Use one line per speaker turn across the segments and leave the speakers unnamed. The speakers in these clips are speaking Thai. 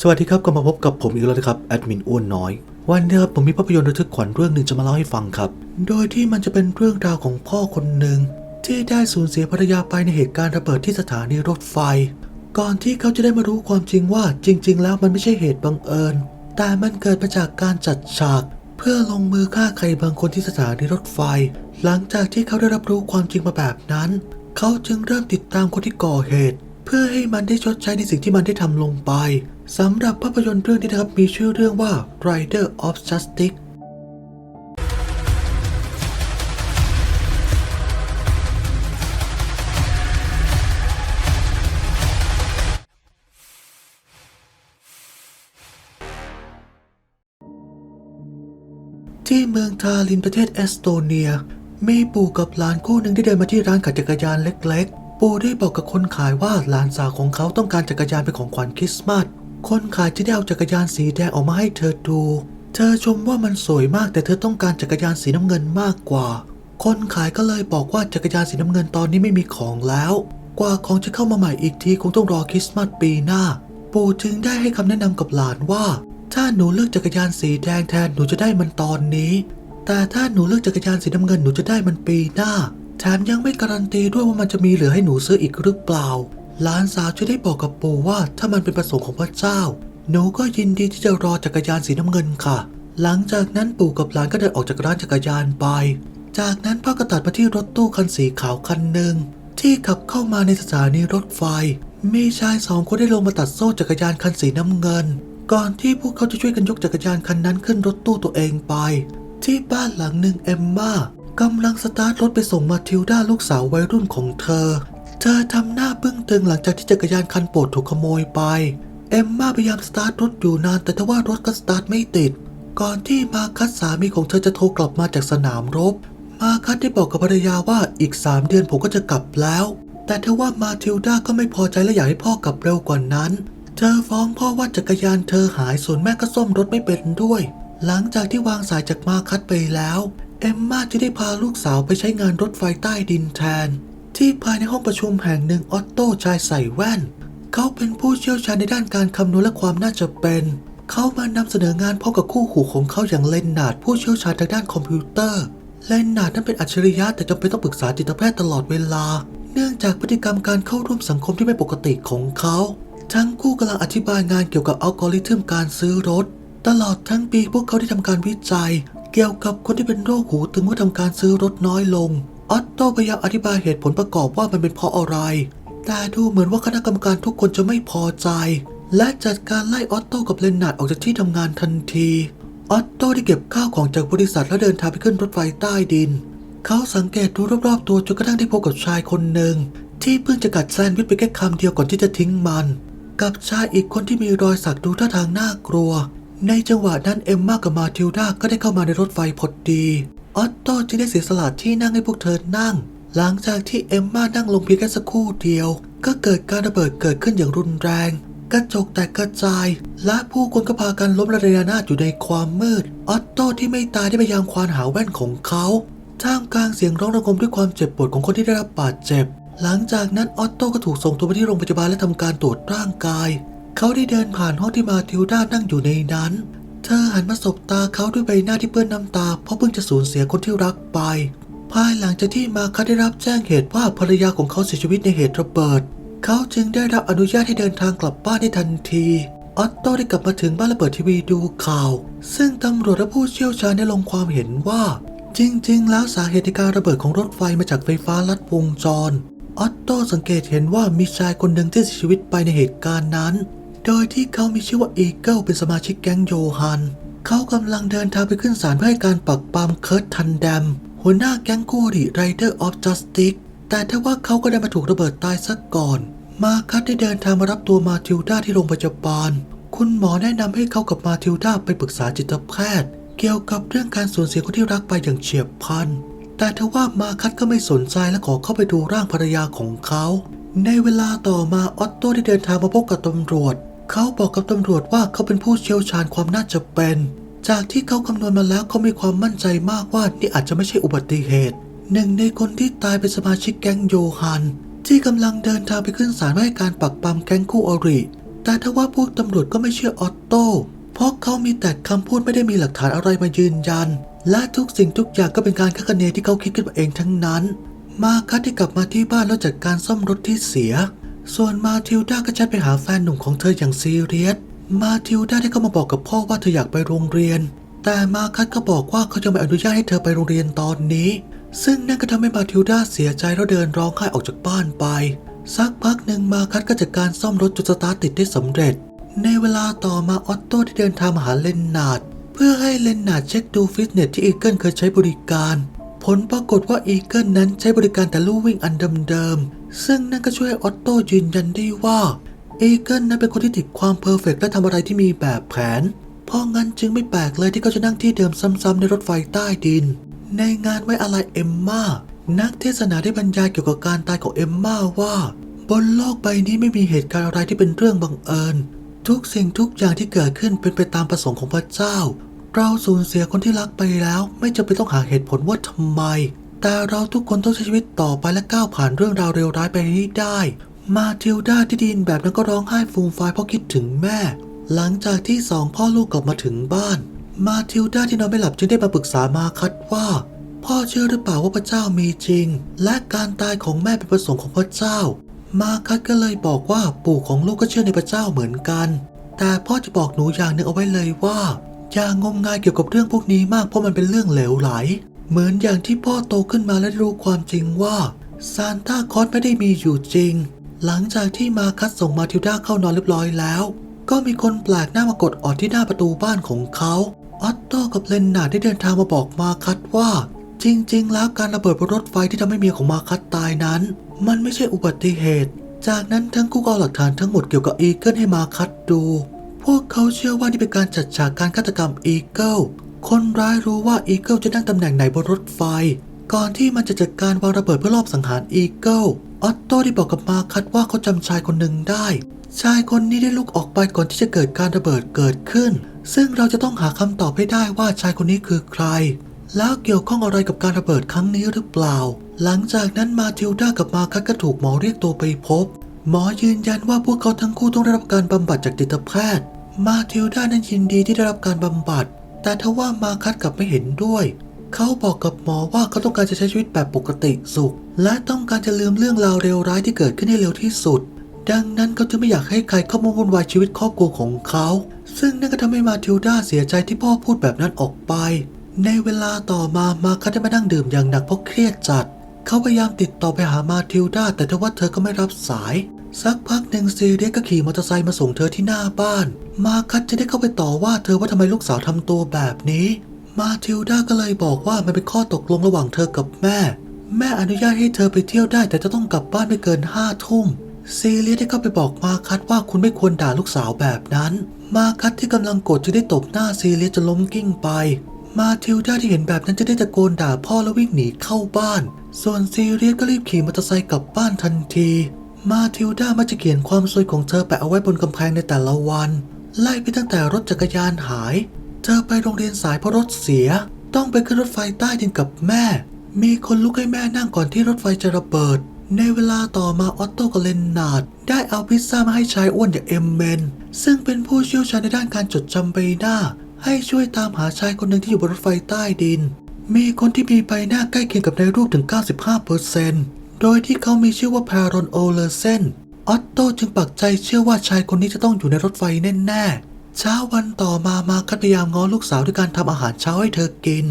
สวัสดีครับก็มาพบกับผมอีกแล้วนะครับแอดมินอ้วนน้อย วันนี้ครับผมมีภาพยนตร์ระทึกขวัญเรื่องหนึ่งจะมาเล่าให้ฟังครับ โดยที่มันจะเป็นเรื่องราวของพ่อคนหนึ่งที่ได้สูญเสียภรรยาไปในเหตุการณ์ระเบิดที่สถานีรถไฟ ก่อนที่เขาจะได้มารู้ความจริงว่าจริง ๆ แล้วมันไม่ใช่เหตุบังเอิญ แต่มันเกิดมาจากการจัดฉาก เพื่อลงมือฆ่าใครบางคนที่สถานีรถไฟ หลังจากที่เขาได้รับรู้ความจริงมาแบบนั้น เขาจึงเริ่มติดตามคนที่ก่อเหตุ เพื่อให้มันได้ชดใช้ในสิ่งที่มันได้ทำลงไป สำหรับภาพยนตร์เรื่องนี้นะครับ มีชื่อเรื่องว่า Rider of Justice ที่เมืองทาลินประเทศเอสโตเนีย มีปู่กับหลานคู่หนึ่งที่เดินมาที่ร้านขายจักรยานเล็ก ๆ ปู่ได้บอกกับคนขายว่าหลานสาวของเขาต้องการจักรยานเป็นของขวัญคริสต์มาส คนขายจะได้เอาจักรยานสีแดงออกมาให้เธอดู เธอชมว่ามันสวยมากแต่เธอต้องการจักรยานสีน้ำเงินมากกว่า คนขายก็เลยบอกว่าจักรยานสีน้ำเงินตอนนี้ไม่มีของแล้ว กว่าของจะเข้ามาใหม่อีกทีคงต้องรอคริสต์มาสปีหน้า ปู่จึงได้ให้คำแนะนำกับหลานว่า ถ้าหนูเลือกจักรยานสีแดงแทนหนูจะได้มันตอนนี้ แต่ถ้าหนูเลือกจักรยานสีน้ำเงินหนูจะได้มันปีหน้าแถมยังไม่การันตีด้วยว่ามันจะมีเหลือให้หนูซื้ออีกหรือเปล่า หลานสาวจะได้บอกกับปู่ว่าถ้ามันเป็นประสงค์ของพระเจ้า หนูก็ยินดีที่จะรอจักรยานสีน้ำเงินค่ะ หลังจากนั้นปู่กับหลานก็เดินออกจากร้านจักรยานไป จากนั้นพ่อก็ตัดมาที่รถตู้คันสีขาวคันหนึ่งที่ขับเข้ามาในสถานีรถไฟ มีชายสองคนได้ลงมาตัดโซ่จักรยานคันสีน้ำเงิน ก่อนที่พวกเขาจะช่วยกันยกจักรยานคันนั้นขึ้นรถตู้ตัวเองไป ที่บ้านหลังหนึ่งเอมมากำลังสตาร์ทรถไปส่งมาทิลด้าลูกสาววัยรุ่นของเธอ เธอทำหน้าบึ้งตึงหลังจากที่จักรยานคันโปรดถูกขโมยไป เอมมาพยายามสตาร์ทรถอยู่นานแต่ทว่ารถก็สตาร์ทไม่ติด ก่อนที่มาคัสสามีของเธอจะโทรกลับมาจากสนามรบ มาคัสได้บอกกับภรรยาว่าอีกสามเดือนผมก็จะกลับแล้ว แต่ทว่ามาทิลดาก็ไม่พอใจและอยากให้พ่อกลับเร็วกว่านั้น เธอฟ้องพ่อว่าจักรยานเธอหายส่วนแม่ก็ซ่อมรถไม่เป็นด้วย หลังจากที่วางสายจากมาคัสไปแล้ว เอมมาจะได้พาลูกสาวไปใช้งานรถไฟใต้ดินแทน ที่ภายในห้องประชุมแห่งหนึ่งออตโต้ชายใส่แว่น เขาเป็นผู้เชี่ยวชาญในด้านการคำนวณและความน่าจะเป็น เขามานำเสนองานพร้อมกับคู่หูของเขาอย่างเลนนาร์ดผู้เชี่ยวชาญทางด้านคอมพิวเตอร์เลนนาร์ดนั้นเป็นอัจฉริยะแต่จำเป็นต้องปรึกษาจิตแพทย์ตลอดเวลา เนื่องจากพฤติกรรมการเข้าร่วมสังคมที่ไม่ปกติของเขาทั้งคู่กำลังอธิบายงานเกี่ยวกับอัลกอริทึมการซื้อรถ ตลอดทั้งปีพวกเขาได้ทำการวิจัย เกี่ยวกับคนที่เป็นโรคหูตึงเมื่อทำการซื้อรถน้อยลง ออตโต้พยายามอธิบายเหตุผลประกอบว่ามันเป็นเพราะอะไร แต่ดูเหมือนว่าคณะกรรมการทุกคนจะไม่พอใจ และจัดการไล่ออตโต้กับเลนนาร์ดออกจากที่ทำงานทันที ออตโต้ได้เก็บข้าวของจากบริษัทแล้วเดินทางไปขึ้นรถไฟใต้ดิน เขาสังเกตดูรอบๆตัวจนกระทั่งได้พบกับชายคนหนึ่ง ที่เพิ่งจะกัดแซนด์วิชไปแค่คำเดียวก่อนที่จะทิ้งมัน กับชายอีกคนที่มีรอยสักดูท่าทางน่ากลัว ในจังหวะนั้นเอมมากับมาทิลดาก็ได้เข้ามาในรถไฟพอดี ออตโต้จึงได้เสียสละที่นั่งให้พวกเธอนั่ง หลังจากที่เอมมานั่งลงเพียงแค่สักครู่เดียว ก็เกิดการระเบิดเกิดขึ้นอย่างรุนแรง กระจกแตกกระจาย และผู้คนก็พากันล้มระเนระนาดอยู่ในความมืด ออตโต้ที่ไม่ตายได้พยายามควานหาแว่นของเขาท่ามกลางเสียงร้องระงมด้วยความเจ็บปวดของคนที่ได้รับบาดเจ็บ หลังจากนั้นออตโต้ก็ถูกส่งตัวไปที่โรงพยาบาลและทำการตรวจร่างกาย เขาได้เดินผ่านห้องที่มาทิลด้านั่งอยู่ในนั้น เธอหันมาสบตาเขาด้วยใบหน้าที่เปื้อนน้ำตา เพราะเพิ่งจะสูญเสียคนที่รักไป ภายหลังจากที่มาคัสได้รับแจ้งเหตุว่าภรรยาของเขาเสียชีวิตในเหตุระเบิด เขาจึงได้รับอนุญาตให้เดินทางกลับบ้านได้ทันทีออตโต้ได้กลับมาถึงบ้านและเปิดทีวีดูข่าว ซึ่งตำรวจและผู้เชี่ยวชาญได้ลงความเห็นว่า จริง ๆ แล้วสาเหตุในการระเบิดของรถไฟมาจากไฟฟ้าลัดวงจร ออตโต้สังเกตเห็นว่ามีชายคนหนึ่งที่เสียชีวิตไปในเหตุการณ์นั้น โดยที่เขามีชื่อว่าอีเกิลเป็นสมาชิกแก๊งโยฮัน เขากำลังเดินทางไปขึ้นศาลเพื่อให้การปักปามเคิร์ตทันแดม หัวหน้าแก๊งคู่อริไรเดอร์ออฟจัสติกแต่ถ้าว่าเขาก็ได้มาถูกระเบิดตายซะก่อน มาคัสได้เดินทางมารับตัวมาทิลดาที่โรงพยาบาล คุณหมอแนะนำให้เขากับมาทิลดาไปปรึกษาจิตแพทย์ เกี่ยวกับเรื่องการสูญเสียคนที่รักไปอย่างเฉียบพลัน แต่ทว่ามาคัสก็ไม่สนใจและขอเข้าไปดูร่างภรรยาของเขา ในเวลาต่อมาออตโตได้เดินทางมาพบกับตำรวจ เขาบอกกับตำรวจว่าเขาเป็นผู้เชี่ยวชาญความน่าจะเป็น จากที่เขาคำนวณมาแล้วเขามีความมั่นใจมากว่านี่อาจจะไม่ใช่อุบัติเหตุ หนึ่งในคนที่ตายเป็นสมาชิกแก๊งโยฮัน ที่กำลังเดินทางไปขึ้นศาลเพื่อให้การปักปำแก๊งคู่อริ แต่ถ้าว่าพวกตำรวจก็ไม่เชื่อออตโต้เพราะเขามีแต่คำพูดไม่ได้มีหลักฐานอะไรมายืนยัน และทุกสิ่งทุกอย่างก็เป็นการคาดคะเนที่เขาคิดขึ้นมาเองทั้งนั้น มาคัดที่กลับมาที่บ้านแล้วจัดการซ่อมรถที่เสีย ส่วนมาทิลดาก็แชทไปหาแฟนหนุ่มของเธออย่างซีเรียส มาทิลดาได้เข้ามาบอกกับพ่อว่าเธออยากไปโรงเรียน แต่มาคัดก็บอกว่าเขาจะไม่อนุญาตให้เธอไปโรงเรียนตอนนี้ ซึ่งนั่นก็ทำให้มาทิลดาเสียใจแล้วเดินร้องไห้ออกจากบ้านไป สักพักหนึ่งมาคัดก็จัดการซ่อมรถจนสตาร์ทติดได้สำเร็จ ในเวลาต่อมาออตโต้ได้เดินทางมาหาเลนนาร์ดเพื่อให้เลนนาร์ดเช็คดูฟิตเนสที่อีเกิลเคยใช้บริการ ผลปรากฏว่าอีเกิลนั้นใช้บริการแต่ลู่วิ่งอันเดิมๆ ซึ่งนั่นก็ช่วยออตโตยืนยันได้ว่าเอเกิลนั้นเป็นคนที่ติดความเพอร์เฟกต์และทำอะไรที่มีแบบแผน เพราะงั้นจึงไม่แปลกเลยที่เขาจะนั่งที่เดิมซ้ำๆในรถไฟใต้ดิน ในงานไว้อะไรเอมมานักเทศนาได้บรรยายเกี่ยวกับการตายของเอมมาว่า บนโลกใบนี้ไม่มีเหตุการณ์อะไรที่เป็นเรื่องบังเอิญ ทุกสิ่งทุกอย่างที่เกิดขึ้นเป็นไปตามประสงค์ของพระเจ้า เราสูญเสียคนที่รักไปแล้ว ไม่จำเป็นต้องหาเหตุผลว่าทำไม แต่เราทุกคนต้องใช้ชีวิตต่อไปและก้าวผ่านเรื่องราวเลวร้ายไปให้ได้ มาทิลดาที่ไดยินแบบนั้นก็ร้องไห้ฟูมฟายเพราะคิดถึงแม่ หลังจากที่สองพ่อลูกกลับมาถึงบ้าน มาทิลดาที่นอนไม่หลับจึงได้มาปรึกษามาคัดว่า พ่อเชื่อหรือเปล่าว่าพระเจ้ามีจริง และการตายของแม่เป็นประสงค์ของพระเจ้า มาคัดก็เลยบอกว่าปู่ของลูกก็เชื่อในพระเจ้าเหมือนกัน แต่พ่อจะบอกหนูอย่างหนึ่งเอาไว้เลยว่าอย่างงมงายเกี่ยวกับเรื่องพวกนี้มากเพราะมันเป็นเรื่องเหลวไหล เหมือนอย่างที่พ่อโตขึ้นมาและรู้ความจริงว่าซานต้าคอสไม่ได้มีอยู่จริง หลังจากที่มาคัดส่งมาทิลดาเข้านอนเรียบร้อยแล้ว ก็มีคนแปลกหน้ามากดออดที่หน้าประตูบ้านของเขา ออตโตกับเลนนาได้เดินทางมาบอกมาคัดว่า จริง ๆ แล้วการระเบิดบนรถไฟที่ทำให้เมียของมาคัดตายนั้น มันไม่ใช่อุบัติเหตุ จากนั้นทั้งคู่ก็เอาหลักฐานทั้งหมดเกี่ยวกับอีเกิลให้มาคัดดู พวกเขาเชื่อว่านี่เป็นการจัดฉากการฆาตกรรมอีเกิล คนร้ายรู้ว่าอีเกิลจะนั่งตำแหน่งไหนบนรถไฟ ก่อนที่มันจะจัดการวางระเบิดเพื่อลอบสังหารอีเกิลออตโตได้บอกกับมาคัดว่าเขาจำชายคนหนึ่งได้ ชายคนนี้ได้ลุกออกไปก่อนที่จะเกิดการระเบิดเกิดขึ้น ซึ่งเราจะต้องหาคำตอบให้ได้ว่าชายคนนี้คือใคร แล้วเกี่ยวข้องอะไรกับการระเบิดครั้งนี้หรือเปล่า หลังจากนั้นมาทิลดากับมาคัดก็ถูกหมอเรียกตัวไปพบ หมอยืนยันว่าพวกเขาทั้งคู่ต้องได้รับการบำบัดจากจิตแพทย์ มาทิลดานั้นยินดีที่ได้รับการบำบัด แต่ทว่ามาคัดกลับไม่เห็นด้วย เขาบอกกับหมอว่าเขาต้องการจะใช้ชีวิตแบบปกติสุข และต้องการจะลืมเรื่องราวเลวร้ายที่เกิดขึ้นให้เร็วที่สุด ดังนั้นเขาจะไม่อยากให้ใครเข้ามาวุ่นวายชีวิตครอบครัวของเขา ซึ่งนั่นก็ทำให้มาทิลดาเสียใจที่พ่อพูดแบบนั้นออกไป ในเวลาต่อมามาคัดได้มานั่งดื่มอย่างหนักเพราะเครียดจัด เขาพยายามติดต่อไปหามาทิลดาแต่ทว่าเธอก็ไม่รับสาย สักพักหนึ่งซีเรียสก็ขี่มอเตอร์ไซค์มาส่งเธอที่หน้าบ้าน มาคัดจะได้เข้าไปต่อว่าเธอว่าทำไมลูกสาวทำตัวแบบนี้ มาทิลดาก็เลยบอกว่ามันเป็นข้อตกลงระหว่างเธอกับแม่ แม่อนุญาตให้เธอไปเที่ยวได้ แต่จะต้องกลับบ้านไม่เกินห้าทุ่มซีเรียสได้เข้าไปบอกมาคัดว่าคุณไม่ควรด่าลูกสาวแบบนั้น มาคัดที่กำลังโกรธจึงได้ตบหน้าซีเรียสจนล้มกิ้งไป มาทิลดาที่เห็นแบบนั้นจะได้ตะโกนด่าพ่อแล้ววิ่งหนีเข้าบ้าน ส่วนซีเรียสก็รีบขี่มอเตอร์ไซค์กลับบ้านทันที มาทิลดามักจะเขียนความซวยของเธอแปะเอาไว้บนกำแพงในแต่ละวัน ไล่ไปตั้งแต่รถจักรยานหาย เธอไปโรงเรียนสายเพราะรถเสีย ต้องไปขึ้นรถไฟใต้ดินกับแม่ มีคนลุกให้แม่นั่งก่อนที่รถไฟจะระเบิด ในเวลาต่อมาออตโตกับเลนนาร์ดได้เอาพิซซ่ามาให้ชายอ้วนอย่างเอ็มเมน ซึ่งเป็นผู้เชี่ยวชาญในด้านการจดจำใบหน้า ให้ช่วยตามหาชายคนหนึ่งที่อยู่บนรถไฟใต้ดิน มีคนที่มีใบหน้าใกล้เคียงกับในรูปถึง 95%โดยที่เขามีชื่อว่าพารอนโอเลเซน ออตโตจึงปักใจเชื่อว่าชายคนนี้จะต้องอยู่ในรถไฟแน่ๆ เช้าวันต่อมามาคัดพยายามง้อลูกสาวด้วยการทำอาหารเช้าให้เธอกิน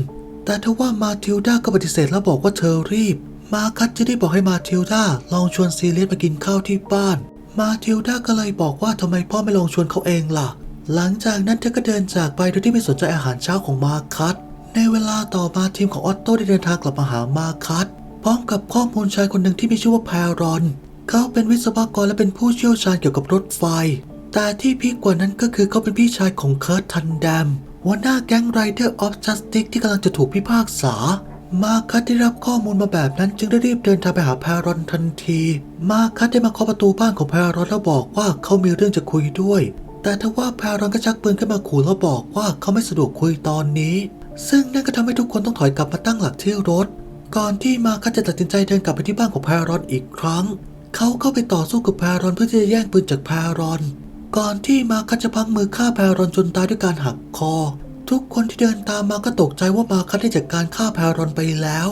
แต่ทว่ามาทิลดาก็ปฏิเสธและบอกว่าเธอรีบ มาคัดจะได้บอกให้มาทิลดาลองชวนซีเลียสมากินข้าวที่บ้าน มาทิลดาก็เลยบอกว่าทำไมพ่อไม่ลองชวนเขาเองล่ะ หลังจากนั้นเธอก็เดินจากไปโดยที่ไม่สนใจอาหารเช้าของมาคัดในเวลาต่อมาทีมของออตโตได้เดินทางกลับมาหามาคัดพร้อมกับข้อมูลชายคนหนึ่งที่มีชื่อว่าแพรอน เขาเป็นวิศวกรและเป็นผู้เชี่ยวชาญเกี่ยวกับรถไฟ แต่ที่พีกว่านั้นก็คือเขาเป็นพี่ชายของเคิร์ททันแดมหัวหน้าแก๊งไรเดอร์ออฟจัสติกที่กำลังจะถูกพิพากษา มาคัดได้รับข้อมูลมาแบบนั้นจึงได้รีบเดินทางไปหาแพรอนทันที มาคัดได้มาเคาะประตูบ้านของแพรอนแล้วบอกว่าเขามีเรื่องจะคุยด้วย แต่ทว่าแพรอนก็ชักปืนขึ้นมาขู่แล้วบอกว่าเขาไม่สะดวกคุยตอนนี้ ซึ่งนั่นก็ทำให้ทุกคนต้องถอยกลับมาตั้งหลักที่รถ ก่อนที่มาคัดจะตัดสินใจเดินกลับไปที่บ้านของแพรอนอีกครั้ง เขาเข้าไปต่อสู้กับแพรอนเพื่อที่จะแย่งปืนจากแพรอน ก่อนที่มาคัดจะพังมือฆ่าแพรอนจนตายด้วยการหักคอ ทุกคนที่เดินตามมาก็ตกใจว่ามาคัดได้จัดการฆ่าแพรอนไปแล้ว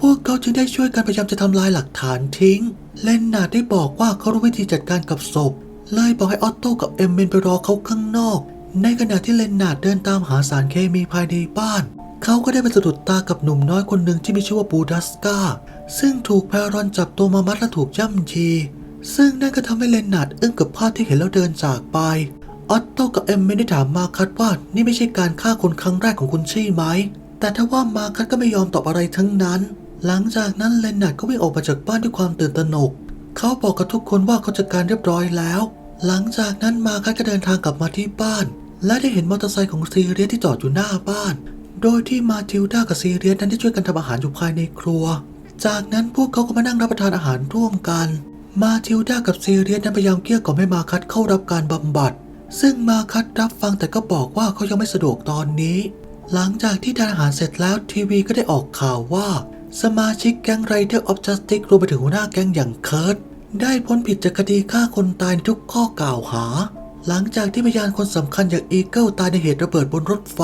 พวกเขาจึงได้ช่วยกันพยายามจะทำลายหลักฐานทิ้ง เลนนาดได้บอกว่าเขารู้วิธีจัดการกับศพ เลยบอกให้ออตโต้กับเอมเมนไปรอเขาข้างนอก ในขณะที่เลนนาดเดินตามหาสารเคมีภายในบ้าน เขาก็ได้ไปสะดุดตากับหนุ่มน้อยคนหนึ่งที่มีชื่อว่าบูดัสกา ซึ่งถูกแพรอนจับตัวมามัดและถูกย่ำยีซึ่งนั่นก็ทำให้เลนนาร์ดอึ้งกับภาพที่เห็นแล้วเดินจากไป ออตโต้กับเอ็มเมนได้ถามมาคัดว่านี่ไม่ใช่การฆ่าคนครั้งแรกของคุณใช่ไหม แต่ถ้าว่ามาคัดก็ไม่ยอมตอบอะไรทั้งนั้น หลังจากนั้นเลนนาร์ดก็วิ่งออกมาจากบ้านด้วยความตื่นตระหนก เขาบอกกับทุกคนว่าเขาจัดการเรียบร้อยแล้ว หลังจากนั้นมาคัดก็เดินทางกลับมาที่บ้าน และได้เห็นมอเตอร์ไซค์ของซีเรียสที่จอดอยู่หน้าบ้าน โดยที่มาทิลดากับซีเรียสนั้นได้ช่วยกันทำอาหารอยู่ภายในครัว จากนั้นพวกเขาก็มานั่งรับประทานอาหารร่วมกัน มาทิลดากับซีเรียสนั้นพยายามเกลี้ยกล่อมให้มาคัดเข้ารับการบำบัด ซึ่งมาคัดรับฟังแต่ก็บอกว่าเขายังไม่สะดวกตอนนี้ หลังจากที่ทานอาหารเสร็จแล้วทีวีก็ได้ออกข่าวว่า สมาชิกแก๊งไรเดอร์ออฟจัสติกรวมไปถึงหัวหน้าแก๊งอย่างเคิร์ตได้พ้นผิดจากคดีฆ่าคนตายทุกข้อกล่าวหา หลังจากที่พยานคนสำคัญอย่างอีเกิลตายในเหตุระเบิดบนรถไฟ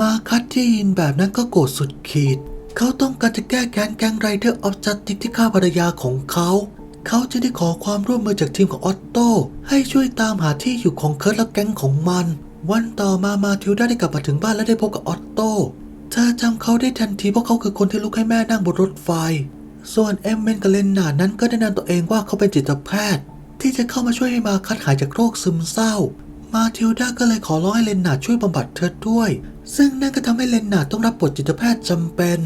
มาคัดที่ยินแบบนั้นก็โกรธสุดขีด เขาต้องการจะแก้แค้นแก๊งไรเดอร์ออฟจัสติกที่ฆ่าภรรยาของเขา เขาจะได้ขอความร่วมมือจากทีมของออตโต้ให้ช่วยตามหาที่อยู่ของเคิร์ตและแก๊งของมัน วันต่อมามาทิวด้าได้กลับมาถึงบ้านและได้พบกับออตโต้เธอจำเขาได้ทันทีเพราะเขาคือคนที่ลุกให้แม่นั่งบนรถไฟ ส่วนเอมเมนกับเลนนาดนั้นก็แนะนำตัวเองว่าเขาเป็นจิตแพทย์ ที่จะเข้ามาช่วยให้มาคัดหายจากโรคซึมเศร้า มาทิลดาก็เลยขอร้องให้เลนนาช่วยบำบัดเธอด้วย ซึ่งนั่นก็ทำให้เลนนาต้องรับบทจิตแพทย์จำเป็น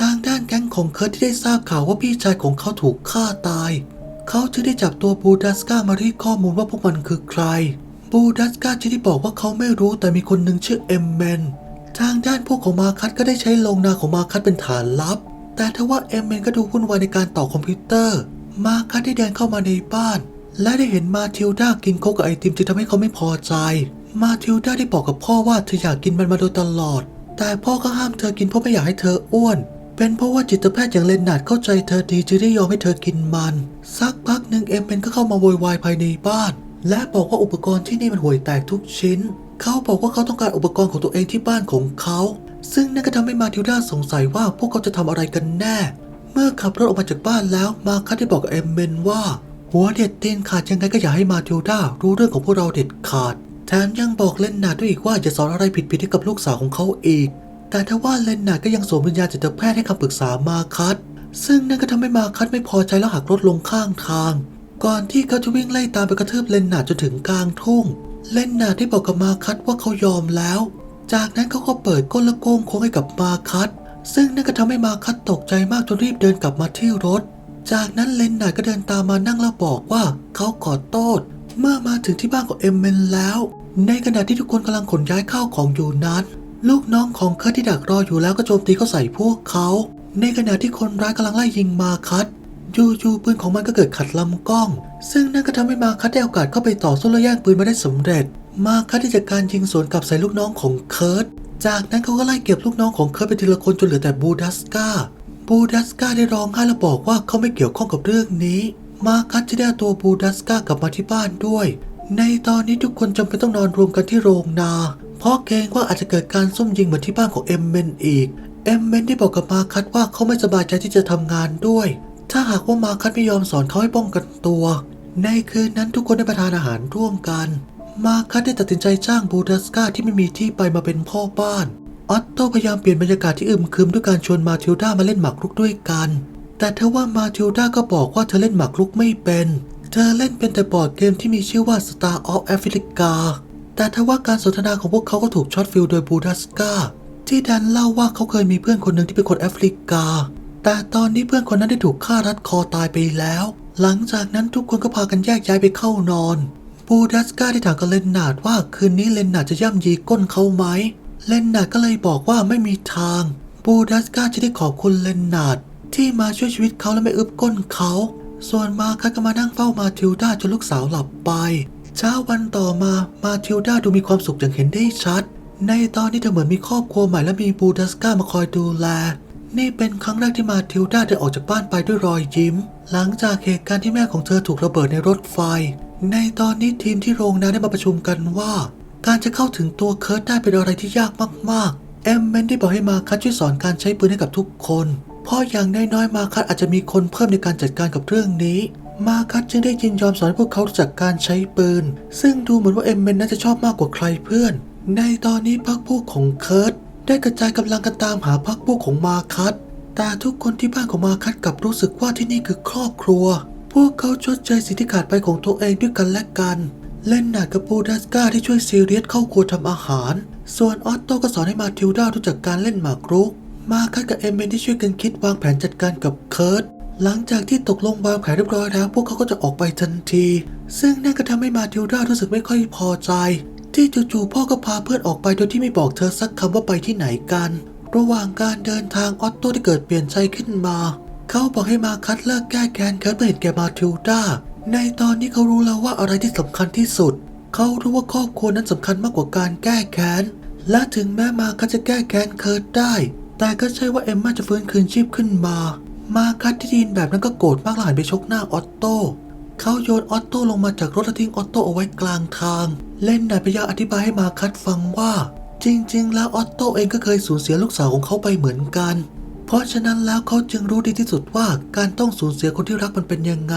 ทางด้านแก๊งของเคิร์ตที่ได้ทราบข่าวว่าพี่ชายของเขาถูกฆ่าตาย เขาจึงได้จับตัวบูดัสกามารีดข้อมูลว่าพวกมันคือใคร บูดัสกาจึงได้บอกว่าเขาไม่รู้แต่มีคนหนึ่งชื่อเอ็มเมนทางด้านพวกของมาคัตก็ได้ใช้ลงนาของมาคัตเป็นฐานลับ แต่ทว่าเอ็มเมนก็ดูวุ่นวายในการต่อคอมพิวเตอร์ มาคัตได้เดินเข้ามาในบ้าน และได้เห็นมาทิลดากินโคกกับไอติมจึงทำให้เขาไม่พอใจ มาทิลดาได้บอกกับพ่อว่าเธออยากกินมันมาโดยตลอด แต่พ่อก็ห้ามเธอกินเพราะไม่อยากให้เธออ้วน เป็นเพราะว่าจิตแพทย์อย่างเลนนาร์ดเข้าใจเธอดีจึงได้ยอมให้เธอกินมัน สักพักหนึ่งเอ็มเมนก็เข้ามาโวยวายภายในบ้าน และบอกว่าอุปกรณ์ที่นี่มันห่วยแตกทุกชิ้น เขาบอกว่าเขาต้องการอุปกรณ์ของตัวเองที่บ้านของเขา ซึ่งนั่นก็ทำให้มาทิลดาสงสัยว่าพวกเขาจะทำอะไรกันแน่ เมื่อขับรถออกมาจากบ้านแล้วมาคัทได้บอกกับเอ็มเมนว่า หัวเด็ดตีนขาดยังไงก็อย่าให้มาทิลดารู้เรื่องของพวกเราเด็ดขาดแถมยังบอกเลนนาร์ดด้วยอีกว่าอย่าสอนอะไรผิดๆให้กับลูกสาวของเขาอีก แต่ทว่าเลนนาก็ยังสวมวิญญาณจิตแพทย์ให้คำปรึกษามาคัทซึ่งนั่นก็ทำให้มาคัทไม่พอใจแล้วหักรถลงข้างทาง ก่อนที่เขาจะวิ่งไล่ตามไปกระทืบเลนนาจนถึงกลางทุ่ง เลนนาได้บอกกับมาคัทว่าเขายอมแล้ว จากนั้นเขาก็เปิดก้นและโก้งโค้งให้กับมาคัทซึ่งนั่นก็ทำให้มาคัทตกใจมากจนรีบเดินกลับมาที่รถ จากนั้นเลนนาก็เดินตามมานั่งแล้วบอกว่าเขาขอโทษเมื่อมาถึงที่บ้านของเอมเมนแล้ว ในขณะที่ทุกคนกำลังขนย้ายข้าวของอยู่นั้น ลูกน้องของเคิร์ทที่ดักรออยู่แล้วก็โจมตีเข้าใส่พวกเขา ในขณะที่คนร้ายกำลังไล่ยิงมาคัทจู่ๆปืนของมันก็เกิดขัดลำกล้อง ซึ่งนั่นก็ทำให้มาคัทได้โอกาสเข้าไปต่อสู้และแย่งปืนมาได้สำเร็จ มาคัทได้จัดการยิงสวนกลับใส่ลูกน้องของเคิร์ทจากนั้นเขาก็ไล่เก็บลูกน้องของเคิร์ทไปทีละคนจนเหลือแต่บูดัสกาบูดัสกาได้ร้องไห้และบอกว่าเขาไม่เกี่ยวข้องกับเรื่องนี้ มาคัทจะได้ตัวบูดัสกากลับมาที่บ้านด้วย ในตอนนี้ทุกคนจำเป็นต้องนอนรวมกันที่โรงนา เพราะเกรงว่าอาจจะเกิดการซุ่มยิงเหมือนที่บ้านของเอ็มเมนอีก เอ็มเมนได้บอกกับมาคัทว่าเขาไม่สบายใจที่จะทำงานด้วย ถ้าหากว่ามาคัทไม่ยอมสอนเขาให้ป้องกันตัว ในคืนนั้นทุกคนได้ประทานอาหารร่วมกัน มาคัทได้ตัดสินใจจ้างบูดัสกาที่ไม่มีที่ไปมาเป็นพ่อบ้าน ออตโตพยายามเปลี่ยนบรรยากาศที่อึมครึมด้วยการชวนมาทิลดามาเล่นหมากรุกด้วยกัน แต่เธอว่ามาทิลดาก็บอกว่าเธอเล่นหมากรุกไม่เป็น เธอเล่นเป็นแต่บอร์ดเกมที่มีชื่อว่า Star of Africa แต่ทว่าการสนทนาของพวกเขาก็ถูกช็อตฟิลโดยบูดัสกาที่แดนเล่าว่าเขาเคยมีเพื่อนคนหนึ่งที่เป็นคนแอฟริกา แต่ตอนนี้เพื่อนคนนั้นได้ถูกฆ่ารัดคอตายไปแล้ว หลังจากนั้นทุกคนก็พากันแยกย้ายไปเข้านอน บูดัสกาได้ถามกับเลนนาร์ดว่าคืนนี้เลนนาร์ดจะย่ำยีก้นเขาไหม เลนนาร์ดก็เลยบอกว่าไม่มีทาง บูดัสกาจะได้ขอบคุณเลนนาร์ดที่มาช่วยชีวิตเขาและไม่อึบก้นเขา ส่วนมาคัทก็มานั่งเฝ้ามาทิลดาจนลูกสาวหลับไป เช้าวันต่อมามาทิลดาดูมีความสุขอย่างเห็นได้ชัด ในตอนนี้เธอเหมือนมีครอบครัวใหม่และมีบูดัสกามาคอยดูแล นี่เป็นครั้งแรกที่มาทิลดาเดินออกจากบ้านไปด้วยรอยยิ้ม หลังจากเหตุการณ์ที่แม่ของเธอถูกระเบิดในรถไฟ ในตอนนี้ทีมที่โรงนาได้มาประชุมกันว่า การจะเข้าถึงตัวเคิร์ตได้เป็นอะไรที่ยากมากๆ เอมเมนได้บอกให้มาคัดช่วยสอนการใช้ปืนให้กับทุกคน เพราะอย่างน้อยๆมาคัดอาจจะมีคนเพิ่มในการจัดการกับเรื่องนี้ มาคัดจึงได้ยินยอมสอนให้พวกเขาจักการใช้ปืน ซึ่งดูเหมือนว่าเอมเมนน่าจะชอบมากกว่าใครเพื่อน ในตอนนี้พรรคพวกของเคิร์ตได้กระจายกำลังกันตามหาพรรคพวกของมาคัดแต่ทุกคนที่บ้านของมาคัดกลับรู้สึกว่าที่นี่คือครอบครัว พวกเขาชดเชยสิ่งที่ขาดไปของตัวเองด้วยกันและกัน เล่นหนากับปูดัสกาที่ช่วยซีเรียสเข้าครัวทำอาหาร ส่วนออตโตก็สอนให้มาทิลดารู้จักการเล่นหมากรุก มาคัดกับเอมเมนที่ช่วยกันคิดวางแผนจัดการกับเคิร์ต หลังจากที่ตกลงวางแผนเรียบร้อยแล้วพวกเขาก็จะออกไปทันที ซึ่งนั่นก็ทำให้มาทิลดารู้สึกไม่ค่อยพอใจ ที่จู่ๆพ่อก็พาเพื่อนออกไปโดยที่ไม่บอกเธอสักคำว่าไปที่ไหนกัน ระหว่างการเดินทางออตโต้ได้เกิดเปลี่ยนใจขึ้นมา เขาบอกให้มาคัดเลิกแก้แค้นเคิร์ตเพื่อเห็นแก่มาทิลดาในตอนนี้เขารู้แล้วว่าอะไรที่สำคัญที่สุด เขารู้ว่าครอบครัวนั้นสำคัญมากกว่าการแก้แค้น และถึงแม้มาคัดจะแก้แค้นเคิร์ตได้ แต่ก็ใช่ว่าเอมมาจะฟื้นคืนชีพขึ้นมา มาคัดที่ดินแบบนั้นก็โกรธมากและหันไปชกหน้าออตโต้เขาโยนออตโต้ลงมาจากรถและทิ้งออตโต้เอาไว้กลางทาง เล่นนายพยายามอธิบายให้มาคัดฟังว่า จริง ๆ แล้วออตโต้เองก็เคยสูญเสียลูกสาวของเขาไปเหมือนกัน เพราะฉะนั้นแล้วเขาจึงรู้ดีที่สุดว่าการต้องสูญเสียคนที่รักมันเป็นยังไง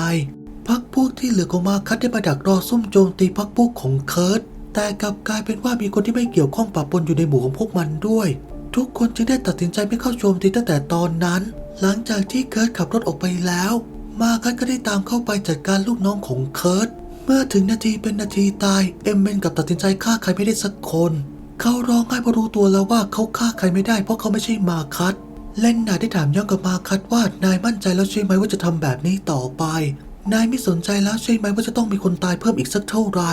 พักพวกที่เหลือของมาคัดได้มาดักรอซุ่มโจมตีพักพวกของเคิร์ตแต่กลับกลายเป็นว่ามีคนที่ไม่เกี่ยวข้องปะปนอยู่ในหมู่ของพวกมันด้วย ทุกคนจึงได้ตัดสินใจไม่เข้าโจมตีตั้งแต่ตอนนั้น หลังจากที่เคิร์ตขับรถออกไปแล้ว มาคัดก็ได้ตามเข้าไปจัดการลูกน้องของเคิร์ตเมื่อถึงนาทีเป็นนาทีตาย เอ็มเมนกับตัดสินใจฆ่าใครไม่ได้สักคน เขาร้องไห้เพราะรู้ตัวแล้วว่าเขาฆ่าใครไม่ได้เพราะเขาไม่ใช่มาคัดเล่นนาได้ถามย้อนกับมาคัดว่านายมั่นใจแล้วใช่ไหมว่าจะทำแบบนี้ต่อไป นายไม่สนใจแล้วใช่ไหมว่าจะต้องมีคนตายเพิ่มอีกสักเท่าไหร่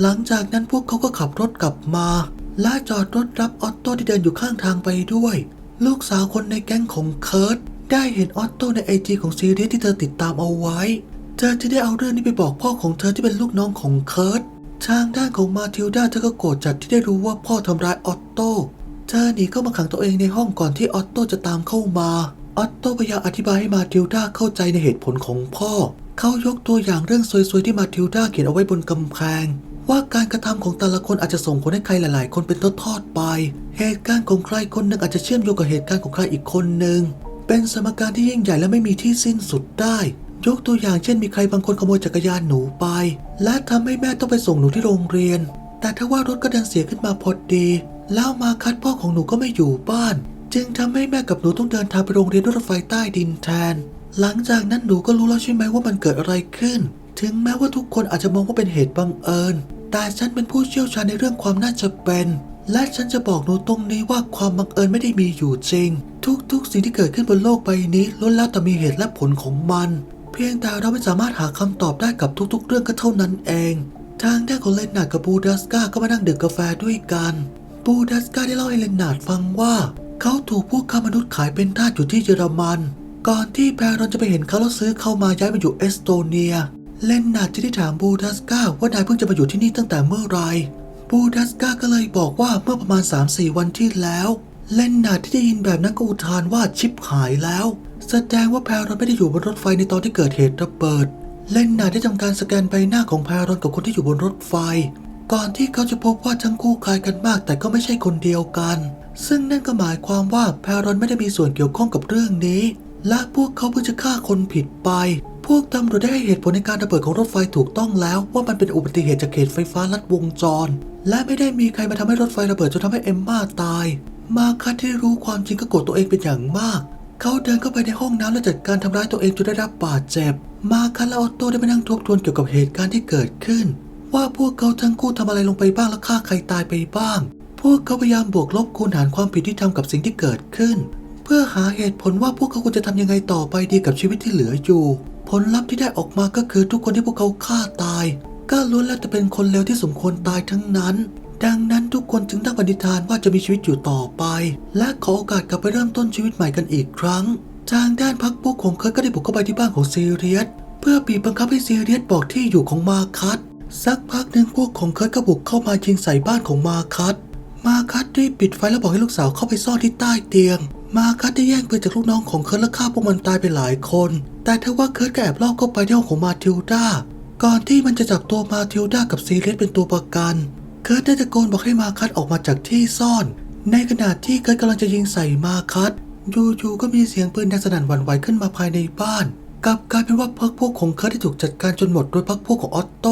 หลังจากนั้นพวกเขาก็ขับรถกลับมา และจอดรถรับออตโต้ที่เดินอยู่ข้างทางไปด้วย ลูกสาวคนในแก๊งของเคิร์ตได้เห็นออตโต้ในไอจีของซีเรียสที่เธอติดตามเอาไว้ เธอจะได้เอาเรื่องนี้ไปบอกพ่อของเธอที่เป็นลูกน้องของเคิร์ตทางด้านของมาทิลดาเธอก็โกรธจัดที่ได้รู้ว่าพ่อทำร้ายออตโต้เธอหนีเข้ามาขังตัวเองในห้องก่อนที่ออตโต้จะตามเข้ามา ออตโต้พยายามอธิบายให้มาทิลดาเข้าใจในเหตุผลของพ่อ เขายกตัวอย่างเรื่องซวยๆที่มาทิลดาเขียนเอาไว้บนกำแพง ว่าการกระทำของแต่ละคนอาจจะส่งผลให้ใครหลาย ๆ คนเป็นทอดๆไป เหตุการณ์ของใครคนหนึ่งอาจจะเชื่อมโยงกับเหตุการณ์ของใครอีกคนหนึ่ง เป็นสมการที่ยิ่งใหญ่และไม่มีที่สิ้นสุดได้ ยกตัวอย่างเช่นมีใครบางคนขโมยจักรยานหนูไป และทำให้แม่ต้องไปส่งหนูที่โรงเรียน แต่ถ้าว่ารถก็ดันเสียขึ้นมาพอดี แล้วมาคัดพ่อของหนูก็ไม่อยู่บ้าน จึงทำให้แม่กับหนูต้องเดินทางไปโรงเรียนด้วยรถไฟใต้ดินแทน หลังจากนั้นหนูก็รู้แล้วใช่ไหมว่ามันเกิดอะไรขึ้น ถึงแม้ว่าทุกคนอาจจะมองว่าเป็นเหตุบังเอิญ แต่ฉันเป็นผู้เชี่ยวชาญในเรื่องความน่าจะเป็น และฉันจะบอกหนูตรงนี้ว่าความบังเอิญไม่ได้มีอยู่จริง ทุกๆ สิ่งที่เกิดขึ้นบนโลกใบนี้ล้วนแล้วแต่มีเหตุและผลของมัน เพียงแต่เราไม่สามารถหาคำตอบได้กับทุกๆ เรื่องก็เท่านั้นเอง ทางด้านของเลนนาร์ดกับบูดัสกาก็มานั่งดื่มกาแฟด้วยกัน บูดัสกาได้เล่าให้เลนนาร์ดฟังว่า เขาถูกพวกค้ามนุษย์ขายเป็นทาสอยู่ที่เยอรมัน ก่อนที่แพรรอนจะไปเห็นเขาแล้วซื้อเข้ามาย้ายมาอยู่เอสโตเนีย เลนนาร์ดจะได้ถามบูดัสกาว่านายเพิ่งจะมาอยู่ที่นี่ตั้งแต่เมื่อไรบูดัสกาก็เลยบอกว่าเมื่อประมาณ 3-4 วันที่แล้ว เลนนาร์ดที่ได้ยินแบบนั้นก็อุทานว่าชิปหายแล้ว แสดงว่าแพรอนไม่ได้อยู่บนรถไฟในตอนที่เกิดเหตุระเบิด เลนนาร์ดได้ทำการสแกนใบหน้าของแพรอนกับคนที่อยู่บนรถไฟ ก่อนที่เขาจะพบว่าทั้งคู่คล้ายกันมากแต่ก็ไม่ใช่คนเดียวกัน ซึ่งนั่นก็หมายความว่าแพรอนไม่ได้มีส่วนเกี่ยวข้องกับเรื่องนี้ และพวกเขาเพิ่งจะฆ่าคนผิดไป วกตำรวจได้ให้เหตุผลในการระเบิดของรถไฟถูกต้องแล้ว ว่ามันเป็นอุบัติเหตุจากเหตุไฟฟ้าลัดวงจร และไม่ได้มีใครมาทำให้รถไฟระเบิดจนทำให้เอมม่าตาย มาคัดที่รู้ความจริงก็โกรธตัวเองเป็นอย่างมาก เขาเดินเข้าไปในห้องน้ำและจัดการทำร้ายตัวเองจนได้รับบาดเจ็บ มาคันและออตโต้ได้มานั่งทบทวนเกี่ยวกับเหตุการณ์ที่เกิดขึ้น ว่าพวกเขาทั้งคู่ทำอะไรลงไปบ้างและฆ่าใครตายไปบ้าง พวกเขาพยายามบวกลบคูณหารความผิดที่ทำกับสิ่งที่เกิดขึ้น เพื่อหาเหตุผลว่าพวกเขาควรจะทำยังไงต่อไปดีกับชีวิตที่เหลืออยู่ ผลลัพธ์ที่ได้ออกมาก็คือทุกคนที่พวกเขาฆ่าตาย ก็ล้วนแล้วแต่เป็นคนเลวที่สมควรตายทั้งนั้น ดังนั้นทุกคนจึงตั้งปณิธานว่าจะมีชีวิตอยู่ต่อไป และขอโอกาสกลับไปเริ่มต้นชีวิตใหม่กันอีกครั้ง ทางด้านพักพวกของเคิร์ตก็ได้บุกเข้าไปที่บ้านของซีเรียสเพื่อบีบบังคับให้ซีเรียสบอกที่อยู่ของมาคัสสักพักหนึ่งพวกของเคิร์ตก็บุกเข้ามายิงใส่บ้านของมาคัส มาคัสรีบปิดไฟแล้วบอกให้ลูกสาวเข้าไปซ่อนที่ใต้เตียง มาคัสได้แย่งปืนจากลูกน้องของเคิร์ตและฆ่าพวกมันตายไปหลายคน แต่ทว่าเคิร์ตก็แอบลอบเข้าไปที่ห้องของมาทิลดาก่อนที่มันจะจับตัวมาทิลดากับซีเรียสเป็นตัวประกัน เคิร์ตได้ตะโกนบอกให้มาคัดออกมาจากที่ซ่อน ในขณะที่เคิร์ตกำลังจะยิงใส่มาคัดอยู่ๆก็มีเสียงปืนดังสนั่นหวั่นไหวขึ้นมาภายในบ้านกลับกลายเป็นว่าพักพวกของเคิร์ตได้ถูกจัดการจนหมดโดยพักพวกของออตโต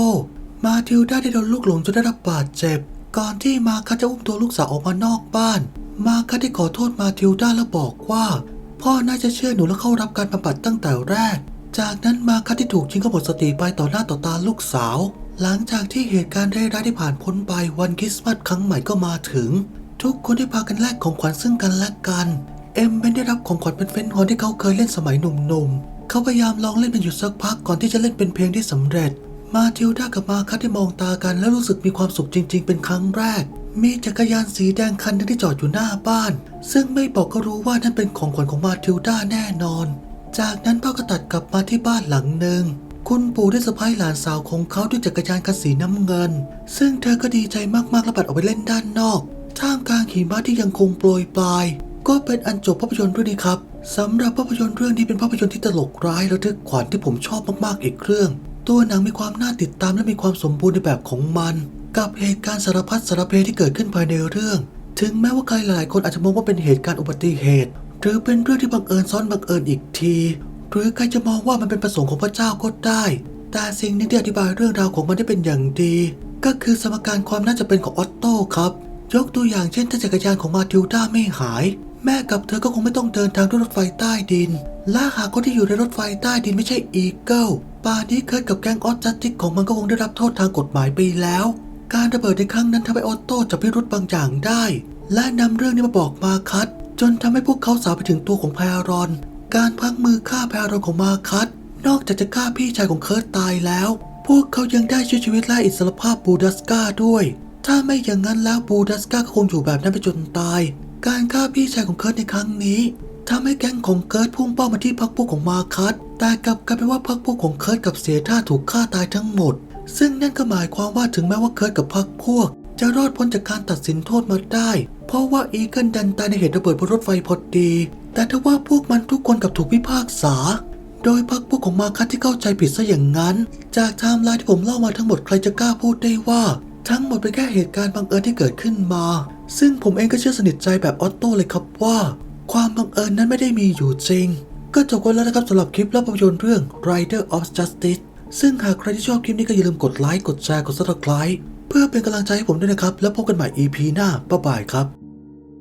มาทิลดาได้โดนลูกหลงจนได้รับบาดเจ็บ ก่อนที่มาคัดจะอุ้มตัวลูกสาวออกมานอกบ้าน มาคัดได้ขอโทษมาทิลดาแล้วบอกว่า พ่อน่าจะเชื่อหนูและเข้ารับการบำบัดตั้งแต่แรก จากนั้นมาคัดที่ถูกยิงก็หมดสติไปต่อหน้าต่อตาลูกสาว หลังจากที่เหตุการณ์ร้ายๆที่ผ่านพ้นไปวันคริสต์มาสครั้งใหม่ก็มาถึง ทุกคนได้พากันแลกของขวัญซึ่งกันและกันเอ็มเบนได้รับของขวัญเป็นเฟนฮอนที่เขาเคยเล่นสมัยหนุ่มๆเขาพยายามลองเล่นมันอยู่สักพักก่อนที่จะเล่นเป็นเพลงที่สำเร็จ มาทิลดากับมาคัดได้มองตากัน แล้วรู้สึกมีความสุขจริง ๆ เป็นครั้งแรก มีจักรยานสีแดงคันนึงที่จอดอยู่หน้าบ้าน ซึ่งไม่บอกก็รู้ว่านั่นเป็นของขวัญของมาทิลดาแน่นอน จากนั้นพ่อก็ตัดกลับมาที่บ้านหลังหนึ่งคุณปู่ได้สะพายหลานสาวของเขาด้วยจักรยานคันสีน้ำเงิน ซึ่งเธอก็ดีใจมากๆและปัดออกไปเล่นด้านนอกท่ามกลางหิมะที่ยังคงโปรยปลาย ก็เป็นอันจบภาพยนตร์เรื่องนี้ครับสำหรับภาพยนตร์เรื่องนี้เป็นภาพยนตร์ที่ตลกร้ายระทึกขวัญที่ผมชอบมากๆอีกเรื่อง ตัวหนังมีความน่าติดตามและมีความสมบูรณ์ในแบบของมัน กับเหตุการณ์สารพัดสารเพที่เกิดขึ้นภายในเรื่อง ถึงแม้ว่าใครหลายคนอาจจะมองว่าเป็นเหตุการณ์อุบัติเหตุ หรือเป็นเรื่องที่บังเอิญซ้อนบังเอิญอีกที หรือใครจะมองว่ามันเป็นประสงค์ของพระเจ้าก็ได้ แต่สิ่งหนึงที่อธิบายเรื่องราวของมันได้เป็นอย่างดี ก็คือสมการความน่าจะเป็นของออตโต้ครับยกตัวอย่างเช่นถ้าจักรยานของมาทิลดาไม่หาย แม่กับเธอก็คงไม่ต้องเดินทางด้วยรถไฟใต้ดิน และหากคนที่อยู่ในรถไฟใต้ดินไม่ใช่อีเกิล ป่านี้เคิร์ตกับแก๊งออสจัสติกของมันก็คงได้รับโทษทางกฎหมายไปแล้ว การระเบิดในครั้งนั้นทำให้ออตโต้จับพิรุธบางอย่างได้ และนำเรื่องนี้มาบอกมาคัตจนทำให้พวกเขาสาวไปถึงตัวของแพรอน การพังมือฆ่าแพรอนของมาคัตนอกจากจะฆ่าพี่ชายของเคิร์ตตายแล้ว พวกเขายังได้ช่วยชีวิตและอิสรภาพบูดัสกาด้วย ถ้าไม่อย่างนั้นแล้วบูดัสกาคงอยู่แบบนั้นไปจนตาย การฆ่าพี่ชายของเคิร์ตในครั้งนี้ ทำให้แก๊งของเคิร์ตพุ่งเป้ามาที่พักพวกของมาคัตแต่กลับกลายเป็นว่าพักพวกของเคิร์ตกับเสียท่าถูกฆ่าตายทั้งหมด ซึ่งนั่นก็หมายความว่าถึงแม้ว่าเคิร์ตกับพักพวก จะรอดพ้นจากการตัดสินโทษมาได้ เพราะว่าอีเกิลดันตายในเหตุระเบิดบนรถไฟพอดี แต่ถ้าว่าพวกมันทุกคนกับถูกพิพากษา โดยพักพวกของมาคัตที่เข้าใจผิดซะอย่างนั้น จากไทม์ไลน์ที่ผมเล่ามาทั้งหมดใครจะกล้าพูดได้ว่า ทั้งหมดเป็นแค่เหตุการณ์บังเอิญที่เกิดขึ้นมา ซึ่งผมเองก็เชื่อสนิทใจแบบออตโต้เลยครับว่า ความบังเอิญนั้นไม่ได้มีอยู่จริง ก็จบกันแล้วนะครับสำหรับคลิปและภาพยนตร์เรื่อง Rider of Justice ซึ่งหากใครที่ชอบคลิปนี้ก็อย่าลืมกดไลค์กดแชร์กด subscribe เพื่อเป็นกำลังใจให้ผมด้วยนะครับ แล้วพบกันใหม่ EP หน้าบ๊ายบายครับ